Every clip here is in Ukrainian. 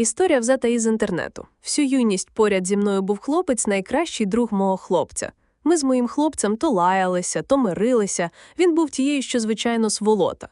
Історія взята із інтернету. Всю юність поряд зі мною був хлопець, найкращий друг мого хлопця. Ми з моїм хлопцем то лаялися, то мирилися. Він був тією, що, звичайно, сволота.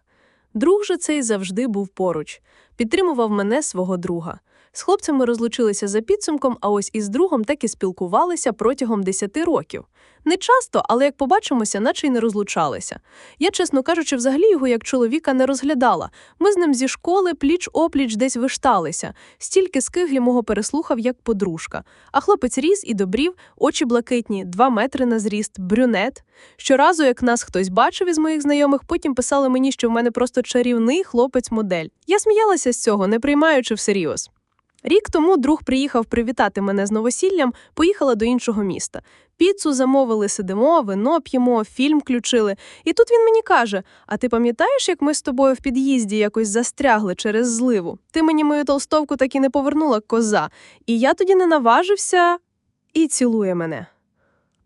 Друг же цей завжди був поруч, підтримував мене свого друга. З хлопцем ми розлучилися за підсумком, а ось із другом так і спілкувалися протягом 10 років. Не часто, але як побачимося, наче й не розлучалися. Я, чесно кажучи, взагалі його як чоловіка не розглядала. Ми з ним зі школи пліч-опліч десь вишталися. Стільки скиглі мого переслухав, як подружка. А хлопець ріс і добрів, очі блакитні, два метри на зріст, брюнет. Щоразу, як нас хтось бачив із моїх знайомих, потім писали мені, що в мене просто чарівний хлопець-модель. Я сміялася з цього, не приймаючи всерйоз. Рік тому друг приїхав привітати мене з новосіллям, поїхала до іншого міста. Піцу замовили, сидимо, вино п'ємо, фільм включили. І тут він мені каже: А ти пам'ятаєш, як ми з тобою в під'їзді якось застрягли через зливу? Ти мені мою толстовку так і не повернула, коза. І я тоді не наважився і цілує мене.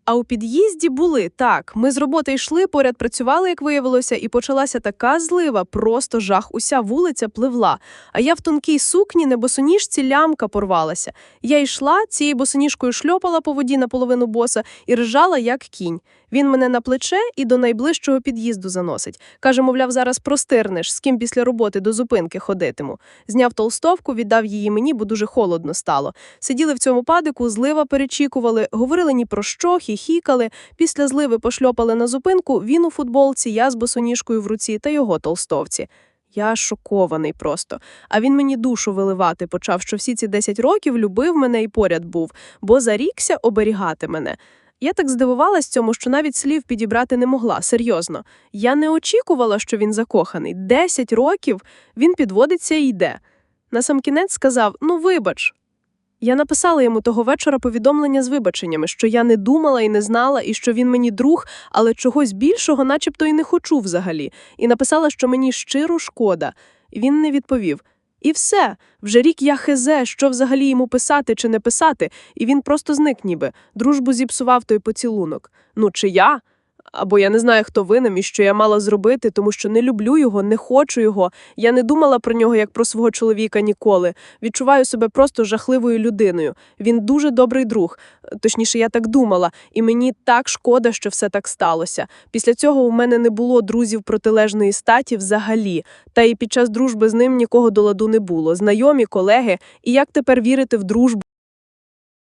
А у під'їзді були так. Ми з роботи йшли, поряд працювали, як виявилося, і почалася така злива, просто жах. Уся вулиця пливла. А я в тонкій сукні, не босоніжці лямка порвалася. Я йшла, цією босоніжкою шльопала по воді наполовину боса і ржала, як кінь. Він мене на плече і до найближчого під'їзду заносить. Каже, мовляв, зараз простирнеш, з ким після роботи до зупинки ходитиму. Зняв толстовку, віддав її мені, бо дуже холодно стало. Сиділи в цьому падику, злива перечікували, говорили ні про що, хіхікали. Після зливи пошльопали на зупинку, він у футболці, я з босоніжкою в руці та його толстовці. Я шокований просто. А він мені душу виливати почав, що всі ці 10 років любив мене і поряд був, бо зарікся оберігати мене. Я так здивувалась цьому, що навіть слів підібрати не могла, серйозно. Я не очікувала, що він закоханий. Десять років він підводиться і йде. Насамкінець сказав: Ну, вибач. Я написала йому того вечора повідомлення з вибаченнями, що я не думала і не знала, і що він мені друг, але чогось більшого, начебто, і не хочу взагалі, і написала, що мені щиро шкода. Він не відповів. І все, вже рік я хезе, що взагалі йому писати чи не писати, і він просто зник ніби. Дружбу зіпсував той поцілунок. Ну, чи я? Або я не знаю, хто винен і що я мала зробити, тому що не люблю його, не хочу його. Я не думала про нього як про свого чоловіка ніколи. Відчуваю себе просто жахливою людиною. Він дуже добрий друг. Точніше, я так думала, і мені так шкода, що все так сталося. Після цього у мене не було друзів протилежної статі взагалі. Та і під час дружби з ним нікого до ладу не було. Знайомі, колеги. І як тепер вірити в дружбу?